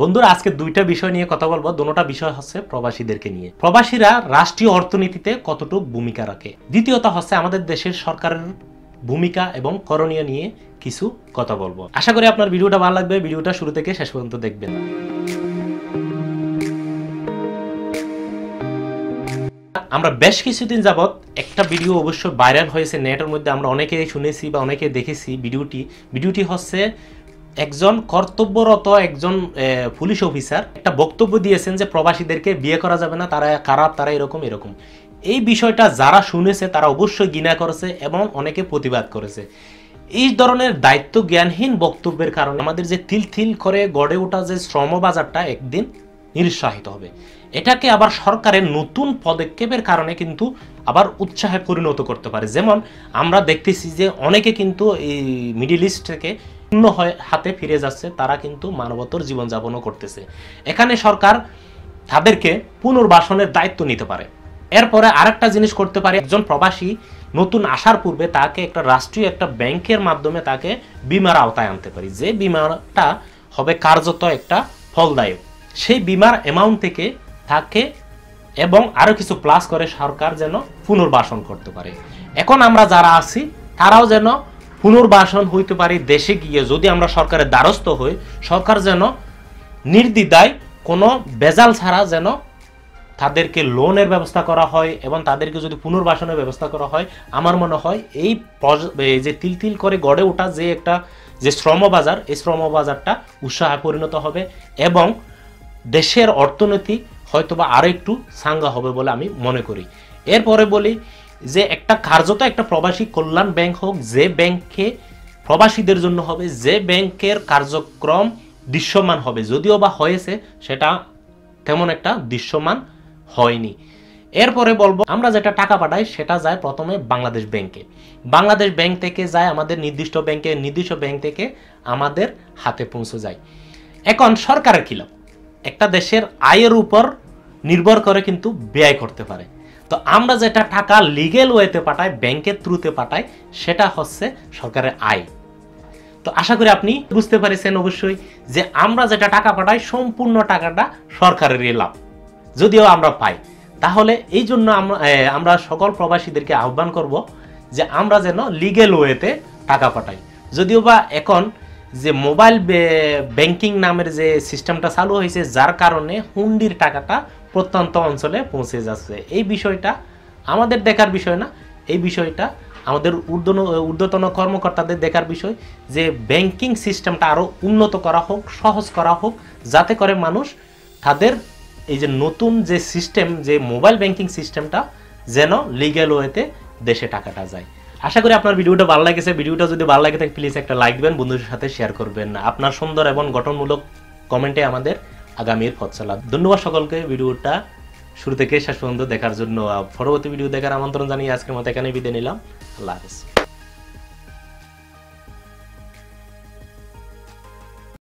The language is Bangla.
বন্ধুরা, আজকে দুইটা বিষয় নিয়ে কথা বলব। দুটোটা বিষয় হচ্ছে প্রবাসীদেরকে নিয়ে। প্রবাসীরা রাষ্ট্রীয় অর্থনীতিতে কতটুকু ভূমিকা রাখে? দ্বিতীয়ত হচ্ছে আমাদের দেশের সরকারের ভূমিকা এবং করণীয় নিয়ে কিছু কথা বলব। আশা করি আপনার ভিডিওটা ভালো লাগবে। ভিডিওটা শুরু থেকে শেষ পর্যন্ত দেখবেন। আমরা বেশ কিছুদিন যাবৎ একটা ভিডিও অবশ্য ভাইরাল হয়েছে নেটের মধ্যে। আমরা অনেকে শুনেছি বা অনেকে দেখেছি ভিডিওটি। ভিডিওটি হচ্ছে একজন কর্তব্যরত একজন পুলিশ অফিসার একটা বক্তব্য দিয়েছেন যে প্রবাসীদেরকে বিয়ে করা যাবে না, তারা খারাপ, তারা এরকম এরকম। এই বিষয়টা যারা শুনেছে, তারা অবশ্যই ঘৃণা করেছে এবং অনেকে প্রতিবাদ করেছে। এই ধরনের দায়িত্ব জ্ঞানহীন বক্তব্যের কারণে আমাদের যে তিল তিল করে গড়ে ওঠা যে শ্রম বাজারটা একদিন নিরুৎসাহিত হবে। এটাকে আবার সরকারের নতুন পদক্ষেপের কারণে কিন্তু আবার উৎসাহে পরিণত করতে পারে। যেমন আমরা দেখতেছি যে অনেকে কিন্তু এই মিডিল ইস্ট থেকে শূন্য হাতে ফিরে যাচ্ছে, তারা কিন্তু মানবতর জীবনযাপনও করতেছে। এখানে সরকার তাদেরকে পুনর্বাসনের দায়িত্ব নিতে পারে। এরপরে আরেকটা জিনিস করতে পারে, একজন প্রবাসী নতুন আসার পূর্বে তাকে একটা রাষ্ট্রীয় একটা ব্যাংকের মাধ্যমে তাকে বিমার আওতায় আনতে পারি। যে বিমাটা হবে কার্যত একটা ফলদায়ক। সেই বিমার অ্যামাউন্ট থেকে তাকে এবং আরও কিছু প্লাস করে সরকার যেন পুনর্বাসন করতে পারে। এখন আমরা যারা আছি, তারাও যেন পুনর্বাসন হইতে পারি দেশে গিয়ে যদি আমরা সরকারের দ্বারস্থ হই, সরকার যেন নির্দ্বিধায় কোনো বেজাল ছাড়া যেন তাদেরকে লোনের ব্যবস্থা করা হয় এবং তাদেরকে যদি পুনর্বাসনের ব্যবস্থা করা হয়, আমার মনে হয় এই যে তিল তিল করে গড়ে ওঠা যে একটা, যে শ্রমবাজার, এই শ্রমবাজারটা উৎসাহে পরিণত হবে এবং দেশের অর্থনীতি হয়তোবা আরও একটু সাঙ্গা হবে বলে আমি মনে করি। এরপরে বলি যে একটা কার্যত একটা প্রবাসী কল্যাণ ব্যাংক হোক, যে ব্যাংকে প্রবাসীদের জন্য হবে, যে ব্যাংকের কার্যক্রম দৃশ্যমান হবে। যদিও বা হয়েছে, সেটা তেমন একটা দৃশ্যমান হয়নি। এরপরে বলব, আমরা যেটা টাকা পাঠাই, সেটা যায় প্রথমে বাংলাদেশ ব্যাংকে। বাংলাদেশ ব্যাংক থেকে যায় আমাদের নির্দিষ্ট ব্যাংকে, নির্দিষ্ট ব্যাংক থেকে আমাদের হাতে পৌঁছে যায়। এখন সরকারের খিলাফ একটা দেশের আয়ের উপর নির্ভর করে কিন্তু ব্যয় করতে পারে। তো আমরা যেটা টাকা লিগেল ওয়েতে পাঠাই ব্যাংকের থ্রুতে পাঠাই, সেটা হচ্ছে সরকারের আয়। তো আশা করি আপনি বুঝতে পারছেন অবশ্যই যে আমরা যেটা টাকা পাঠাই, সম্পূর্ণ টাকাটা সরকারেরই লাভ। যদিও আমরা পাই। তাহলে এই জন্য আমরা সকল প্রবাসীদেরকে আহ্বান করব যে আমরা যেন লিগেল ওয়েতে টাকা পাঠাই। যদিও বা এখন যে মোবাইল ব্যাংকিং নামের যে সিস্টেমটা চালু হয়েছে, যার কারণে হুন্ডির টাকাটা প্রত্যন্ত অঞ্চলে পৌঁছে যাচ্ছে। এই বিষয়টা আমাদের দেখার বিষয় না, এই বিষয়টা আমাদের ঊর্ধ্বন, ঊর্ধ্বতন কর্মকর্তাদের দেখার বিষয় যে ব্যাংকিং সিস্টেমটা আরও উন্নত করা হোক, সহজ করা হোক, যাতে করে মানুষ তাদের এই যে নতুন যে সিস্টেম, যে মোবাইল ব্যাংকিং সিস্টেমটা যেন লিগ্যাল ওয়েতে দেশে টাকাটা যায়। আশা করি আপনার ভিডিওটা ভালো লাগেছে। ভিডিওটা যদি ভালো লাগে থাকে প্লিজ একটা লাইক দিবেন, বন্ধুদের সাথে শেয়ার করবেন। আপনার সুন্দর এবং গঠনমূলক কমেন্টে আমাদের আগামীর ফৎসালাদ ধন্যবাদ সকলকে ভিডিওটা শুরু থেকে শেষ পর্যন্ত দেখার জন্য। পরবর্তী ভিডিও দেখার আমন্ত্রণ জানিয়ে আজকের মতো এখানে বিদায় নিলাম। আল্লাহ হাফেজ।